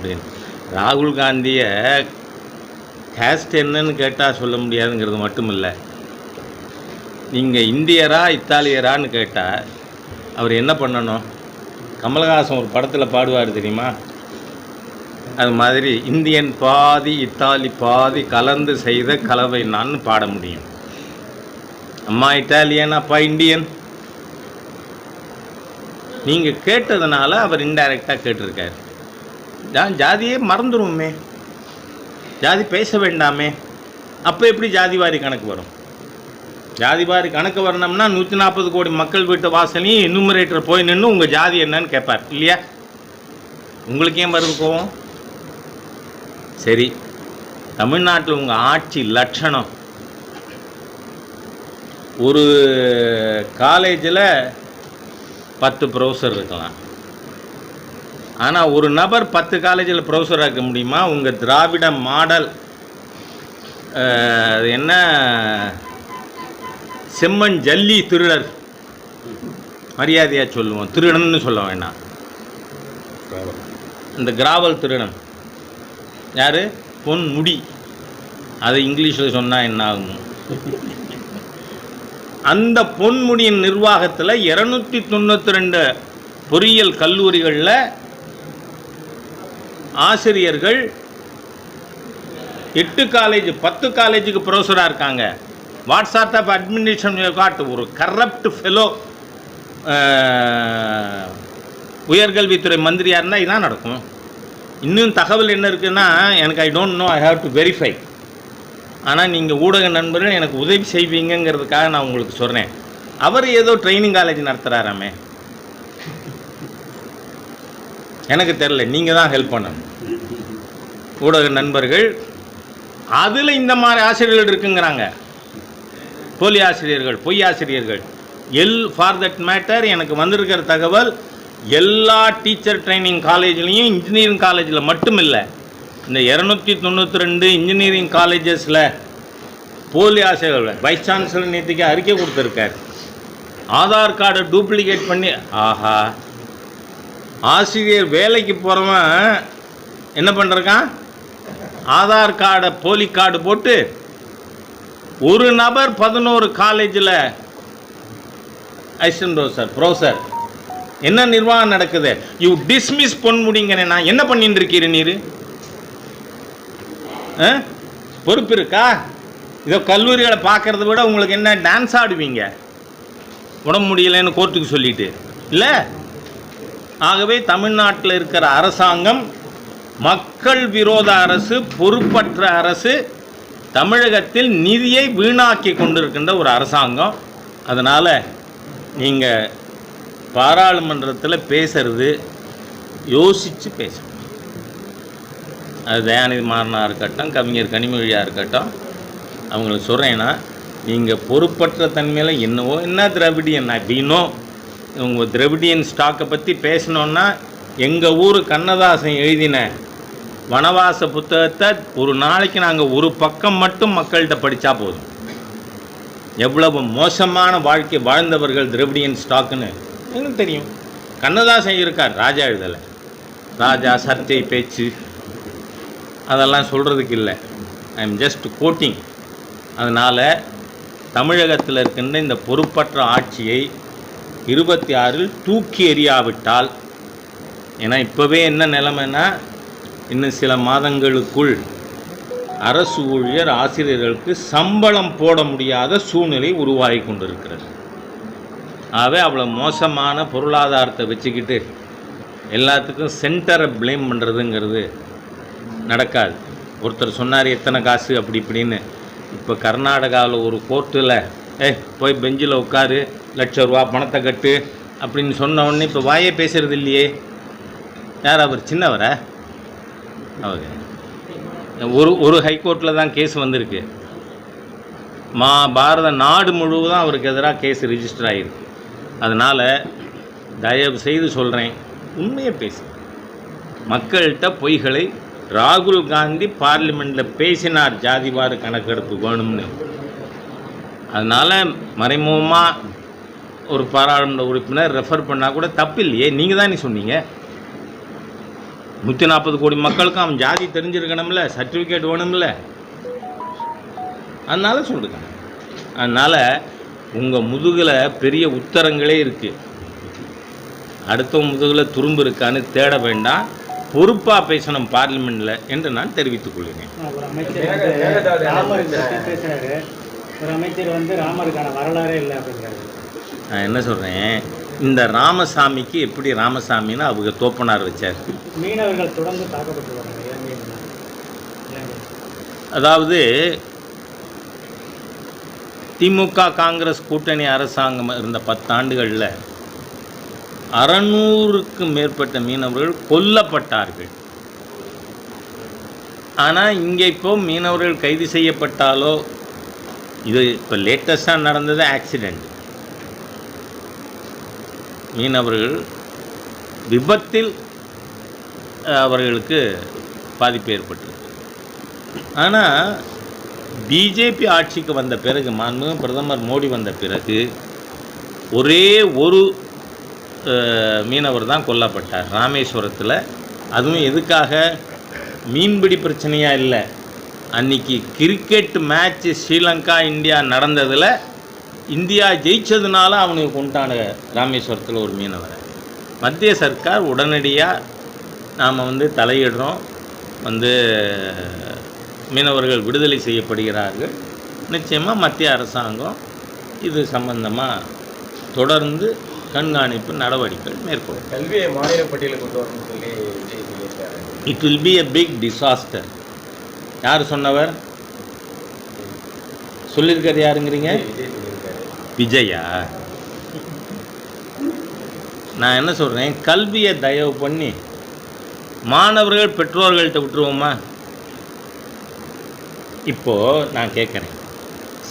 அப்படின்னு ராகுல் காந்தியை கேஸ்ட் என்னன்னு கேட்டால் சொல்ல முடியாதுங்கிறது மட்டும் இல்லை நீங்கள் இந்தியரா இத்தாலியரான்னு கேட்டால் அவர் என்ன பண்ணணும்? கமலஹாசன் ஒரு படத்தில் பாடுவார் தெரியுமா? அது மாதிரி இந்தியன் பாதி இத்தாலி பாதி கலந்து செய்த கலவை நான் பாட முடியும். அம்மா இட்டாலியன் அப்பா இந்தியன். நீங்கள் கேட்டதுனால அவர் இன்டைரக்டாக கேட்டிருக்காரு. ஜாதியே மறந்துடுவோமே ஜாதி பேச வேண்டாமே. அப்போ எப்படி ஜாதிவாரி கணக்கு வரும்? ஜாதிவாரி கணக்கு வரணும்னா நூற்றி நாற்பது கோடி மக்கள் வீட்டு வாசனையும் எனுமரேட்டர் போய் நின்று உங்கள் ஜாதி என்னன்னு கேட்பார் இல்லையா? உங்களுக்கு ஏன் வருது கோவம்? சரி. தமிழ்நாட்டில் உங்கள் ஆட்சி லட்சணம். ஒரு காலேஜில் பத்து ப்ரொஃபஸர் இருக்கலாம். ஆனால் ஒரு நபர் பத்து காலேஜில் ப்ரொஃபஸராக இருக்க முடியுமா? உங்கள் திராவிட மாடல் அது என்ன? செம்மண் ஜல்லி திருடர். மரியாதையாக சொல்லுவோம். திருடன்னு சொல்ல வேண்டாம் இந்த கிராவல் திருடன். யார்? பொன் முடி. அதை இங்கிலீஷில் சொன்னால் என்ன ஆகும்? அந்த பொன்முடியின் நிர்வாகத்தில் இரநூத்தி தொண்ணூற்றி ரெண்டு பொறியியல் கல்லூரிகளில் ஆசிரியர்கள் எட்டு காலேஜ் பத்து காலேஜுக்கு ப்ரொஃபஸராக இருக்காங்க. What's up of administration got ஒரு கரப்ட் ஃபெலோ உயர்கல்வித்துறை மந்திரியாக இருந்தால் இதான் நடக்கும். இன்னும் தகவல் என்ன இருக்குன்னா எனக்கு I don't know I have to verify ஆனால் நீங்கள் ஊடக நண்பர்கள் எனக்கு உதவி செய்வீங்கங்கிறதுக்காக நான் உங்களுக்கு சொல்கிறேன் அவர் ஏதோ ட்ரைனிங் காலேஜ் நடத்துகிறாராமே எனக்கு தெரில நீங்கள் தான் ஹெல்ப் பண்ணணும். ஊடக நண்பர்கள் அதில் இந்த மாதிரி ஆசிரியர்கள் இருக்குங்கிறாங்க. போலி ஆசிரியர்கள் பொய் ஆசிரியர்கள். எல் ஃபார் தட் மேட்டர் எனக்கு வந்திருக்கிற தகவல் எல்லா டீச்சர் ட்ரைனிங் காலேஜ்லேயும் இன்ஜினியரிங் காலேஜில் மட்டும் இல்லை இந்த இரநூத்தி தொண்ணூற்றி ரெண்டு இன்ஜினியரிங் காலேஜஸில் போலி ஆசிரியர்கள் வைஸ் சான்சலர் நேற்றுக்கு அறிக்கை கொடுத்துருக்கார். ஆதார் கார்டை டூப்ளிகேட் பண்ணி ஆஹா. ஆசிரியர் வேலைக்கு போகிறவன் என்ன பண்ணுறான் ஆதார் கார்டை போலி கார்டு போட்டு ஒரு நபர் பதினோரு காலேஜில் அசிஸ்டன்ட் ப்ரொஃபஸர் ப்ரொஃபஸர் என்ன நிர்வாகம் நடக்குது? யூ டிஸ்மிஸ் பொன்முடிங்கிறேன் நான் என்ன பண்ணிட்டு இருக்கீரு நீர்? ஆ? பொறுப்பு இருக்கா? இதோ கல்லூரிகளை பார்க்கறத விட உங்களுக்கு என்ன டான்ஸ் ஆடுவீங்க? உடம்பு முடியலைன்னு கோர்ட்டுக்கு சொல்லிட்டு. இல்லை? ஆகவே தமிழ்நாட்டில் இருக்கிற அரசாங்கம் மக்கள் விரோத அரசு பொறுப்பற்ற அரசு தமிழகத்தில் நிதியை வீணாக்கி கொண்டிருக்கின்ற ஒரு அரசாங்கம். அதனால் நீங்கள் பாராளுமன்றத்தில் பேசுறது யோசித்து பேசணும். அது தயாநிதி மாறனாக இருக்கட்டும் கவிஞர் கனிமொழியாக இருக்கட்டும் அவங்களுக்கு சொல்கிறேன்னா நீங்கள் பொறுப்பற்ற தன்மையில் என்னவோ என்ன திராவிடியன் அப்படின்னோ உங்கள் திராவிடியன் ஸ்டாக்கை பற்றி பேசணுன்னா எங்கள் ஊர் கண்ணதாசன் எழுதின வனவாச புத்தகத்தை ஒரு நாளைக்கு நாங்கள் ஒரு பக்கம் மட்டும் மக்கள்கிட்ட படித்தா போதும். எவ்வளவு மோசமான வாழ்க்கை வாழ்ந்தவர்கள் திரவிடியன் ஸ்டாக்குன்னு எனக்கு தெரியும். கண்ணதாசன் இருக்கார் ராஜா எழுதலை. ராஜா சர்ச்சை பேச்சு அதெல்லாம் சொல்கிறதுக்கு இல்லை. ஐ எம் ஜஸ்ட் கோட்டிங் அதனால் தமிழகத்தில் இருக்கின்ற இந்த பொறுப்பற்ற ஆட்சியை இருபத்தி ஆறில் தூக்கி எறியாவிட்டால் ஏன்னா இப்போவே என்ன நிலைமைன்னா இன்னும் சில மாதங்களுக்குள் அரசு ஊழியர் ஆசிரியர்களுக்கு சம்பளம் போட முடியாத சூழ்நிலை உருவாகி கொண்டிருக்கிறது. ஆகவே அவ்வளோ மோசமான பொருளாதாரத்தை வச்சுக்கிட்டு எல்லாத்துக்கும் சென்டரை ப்ளேம் பண்ணுறதுங்கிறது நடக்காது. ஒருத்தர் சொன்னார் எத்தனை காசு? அப்படி இப்படின்னு. இப்போ கர்நாடகாவில் ஒரு கோர்ட்டில் ஏய் போய் பெஞ்சில் உட்காரு லட்ச ரூபா பணத்தை கட்டு அப்படின்னு சொன்ன உடனே இப்போ வாயே பேசுகிறது இல்லையே. யார் அவர்? சின்னவரை? ஓகே. ஒரு ஒரு ஹைகோர்ட்டில் தான் கேஸ் வந்திருக்கு. மா பாரத நாடு முழுவதும் அவருக்கு எதிராக கேஸ் ரிஜிஸ்டர் ஆகிருக்கு அதனால் தயவு செய்து சொல்கிறேன் உண்மையை பேசு. மக்கள்கிட்ட பொய்களை ராகுல் காந்தி பார்லிமெண்ட்டில் பேசினார் ஜாதிவாறு கணக்கெடுப்பு வேணும்னு. அதனால் மறைமுகமாக ஒரு பாராளுமன்ற உறுப்பினர் ரெஃபர் பண்ணால் கூட தப்பு இல்லையே நீங்கள் தானே சொன்னீங்க. நூற்றி நாற்பது கோடி மக்களுக்கும் அவன் ஜாதி தெரிஞ்சிருக்கணும்ல சர்டிஃபிகேட் வேணும்ல. அதனால சொல்லுங்க அதனால் உங்கள் முதுகில் பெரிய உத்தரங்களே இருக்குது அடுத்த முதுகில் துரும்பு இருக்கான்னு தேட வேண்டாம். பொறுப்பாக பேசணும் பார்லிமெண்ட்டில் என்று நான் தெரிவித்துக் கொள்கிறேன். ஒரு அமைச்சர் வந்து ராமருக்கான வரலாறே இல்லை அப்படிங்கிறாரு. நான் என்ன சொல்கிறேன் இந்த ராமசாமிக்கு எப்படி ராமசாமின்னு அவங்க தோப்பனார் வச்சார். மீனவர்கள் தொடர்ந்து தாக்கப்பட்டு வராங்க அதாவது திமுக காங்கிரஸ் கூட்டணி அரசாங்கம் இருந்த பத்தாண்டுகளில் அறநூறுக்கும் மேற்பட்ட மீனவர்கள் கொல்லப்பட்டார்கள். ஆனால் இங்கே இப்போ மீனவர்கள் கைது செய்யப்பட்டாலோ இது இப்போ லேட்டஸ்டாக நடந்தது ஆக்சிடெண்ட் மீனவர்கள் விபத்தில் அவர்களுக்கு பாதிப்பு ஏற்பட்டது ஆனால் பிஜேபி ஆட்சிக்கு வந்த பிறகு மாண்புமிகு பிரதமர் மோடி வந்த பிறகு ஒரே ஒரு மீனவர் தான் கொல்லப்பட்டார் ராமேஸ்வரத்தில். அதுவும் எதுக்காக? மீன்பிடி பிரச்சனையாக இல்லை. அன்னைக்கு கிரிக்கெட் மேட்ச் ஸ்ரீலங்கா இந்தியா நடந்ததில் இந்தியா ஜெயிச்சதுனால அவனுக்கு கொண்டான ராமேஸ்வரத்தில் ஒரு மீனவரை. மத்திய சர்க்கார் உடனடியாக நாம் வந்து தலையிடுறோம். வந்து மீனவர்கள் விடுதலை செய்யப்படுகிறார்கள். நிச்சயமாக மத்திய அரசாங்கம் இது சம்பந்தமாக தொடர்ந்து கண்காணிப்பு நடவடிக்கைகள் மேற்கொள்ளும். கல்வியை மாநில பட்டியலுக்கு கொண்டு வரணும்னு சொல்லி it will be a big disaster யார் சொன்னவர்? சொல்லியிருக்காரு யாருங்கிறீங்க? விஜயா? நான் என்ன சொல்கிறேன் கல்வியை தயவு பண்ணி மாணவர்கள் பெற்றோர்கள்ட்ட விட்டுருவோமா? இப்போது நான் கேட்குறேன்.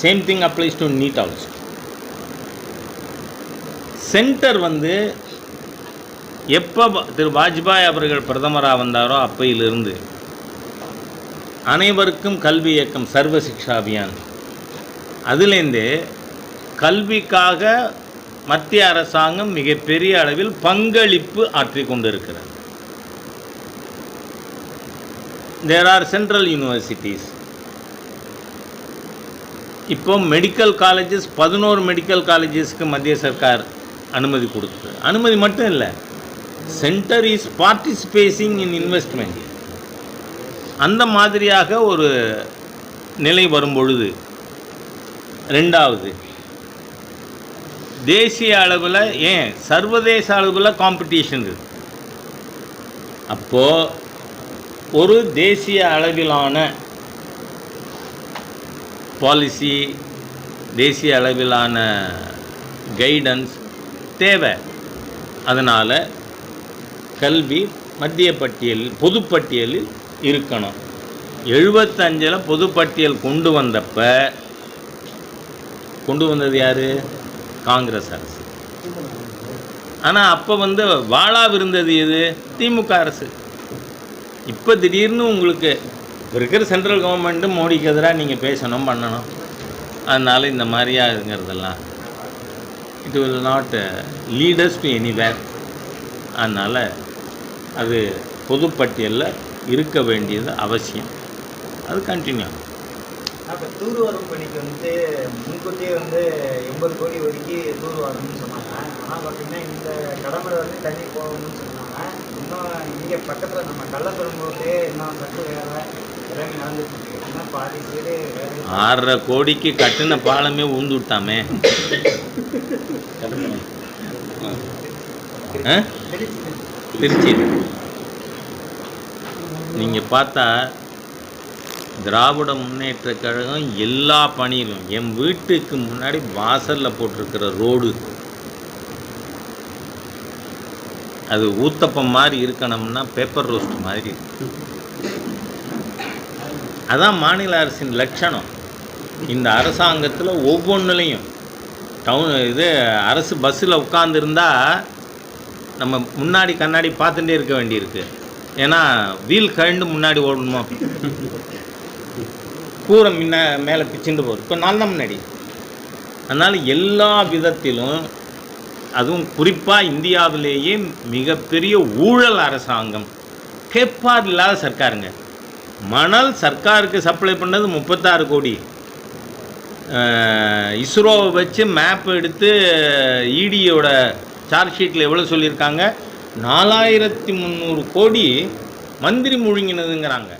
Same thing applies to NEET also centre வந்து எப்போ திரு வாஜ்பாய் அவர்கள் பிரதமராக வந்தாரோ அப்பையிலிருந்து அனைவருக்கும் கல்வி இயக்கம் சர்வ சிக்ஷா அபியான். அதுலேருந்து கல்விக்காக மத்திய அரசாங்கம் மிகப்பெரிய அளவில் பங்களிப்பு ஆற்றி கொண்டிருக்கிறது. தேர் ஆர் சென்ட்ரல் யூனிவர்சிட்டிஸ் இப்போ மெடிக்கல் காலேஜஸ் பதினோரு மெடிக்கல் காலேஜஸ்க்கு மத்திய சர்க்கார் அனுமதி கொடுத்தது அனுமதி மட்டும் இல்லை. Centre is participating in investment அந்த மாதிரியாக ஒரு நிலை வரும் பொழுது ரெண்டாவது தேசிய அளவில் ஏன்? சர்வதேச அளவில் காம்படிஷன் இருக்கு. அப்போது ஒரு தேசிய அளவிலான பாலிசி தேசிய அளவிலான கைடன்ஸ் தேவை. அதனால் கல்வி மத்திய பட்டியலில் பொதுப்பட்டியலில் இருக்கணும். எழுபத்தஞ்சில் பொதுப்பட்டியல் கொண்டு வந்தப்போ கொண்டு வந்தது யார்? காங்கிரஸ் அரசு. ஆனால் அப்போ வந்து வாழா இருந்தது எது? திமுக அரசு. இப்போ திடீர்னு உங்களுக்கு இருக்கிற சென்ட்ரல் கவர்மெண்ட்டு மோடிக்கு எதிராக நீங்கள் பேசணும் பண்ணணும். அதனால் இந்த மாதிரியாங்கிறதெல்லாம் it will not lead us uh, to anywhere அதனால் அது பொதுப்பட்டியலில் இருக்க வேண்டியது அவசியம். அது கண்டினியூ ஆகும் அப்போ தூர்வாரும் பணிக்கு வந்து முன்கூட்டியே வந்து எண்பது கோடி ஒதுக்கி தூர்வாரணும்னு சொன்னாங்க. ஆனால் பார்த்தீங்கன்னா இந்த கடம்பரை வந்து தண்ணி போகணும்னு சொன்னாங்க. இன்னும் இங்கே பக்கத்தில் நம்ம கள்ளப்பெரும்பூர்லேயே இன்னும் கட்டு வேலை எல்லாமே நடந்துட்டு இருக்கு. இன்னும் பாதி பேர் ஆறரை கோடிக்கு கட்டின பாலமே ஊந்து விட்டாமே? திருச்சி. நீங்கள் பார்த்தா திராவிட முன்னேற்ற கழகம் எல்லா பணியிலும் என் வீட்டுக்கு முன்னாடி வாசலில் போட்டிருக்கிற ரோடு. அது ஊத்தப்பம் மாதிரி இருக்கணும்னா பேப்பர் ரோஸ்ட் மாதிரி. இருக்கு. அதான் மாநில அரசின் லட்சணம். இந்த அரசாங்கத்தில் ஒவ்வொன்றுலையும் டவுன் இது அரசு பஸ்ஸில் உட்காந்துருந்தா நம்ம முன்னாடி கண்ணாடி பார்த்துட்டே இருக்க வேண்டியிருக்கு. ஏன்னா வீல் கழண்டு முன்னாடி ஓடணுமா? கூரை முன்ன மேலே பிச்சுண்டு போகுது. இப்போ நான் தான் முன்னாடி. அதனால் எல்லா விதத்திலும் அதுவும் குறிப்பாக இந்தியாவிலேயே மிகப்பெரிய ஊழல் அரசாங்கம். கேட்பார் இல்லாத சர்க்காருங்க. மணல் சர்க்காருக்கு சப்ளை பண்ணது முப்பத்தாறு கோடி. இஸ்ரோவை வச்சு மேப் எடுத்து இடியோட சார்ஜ் ஷீட்டில் எவ்வளோ சொல்லியிருக்காங்க? நாலாயிரத்தி முந்நூறு கோடி மந்திரி முழுங்கினதுங்கிறாங்க.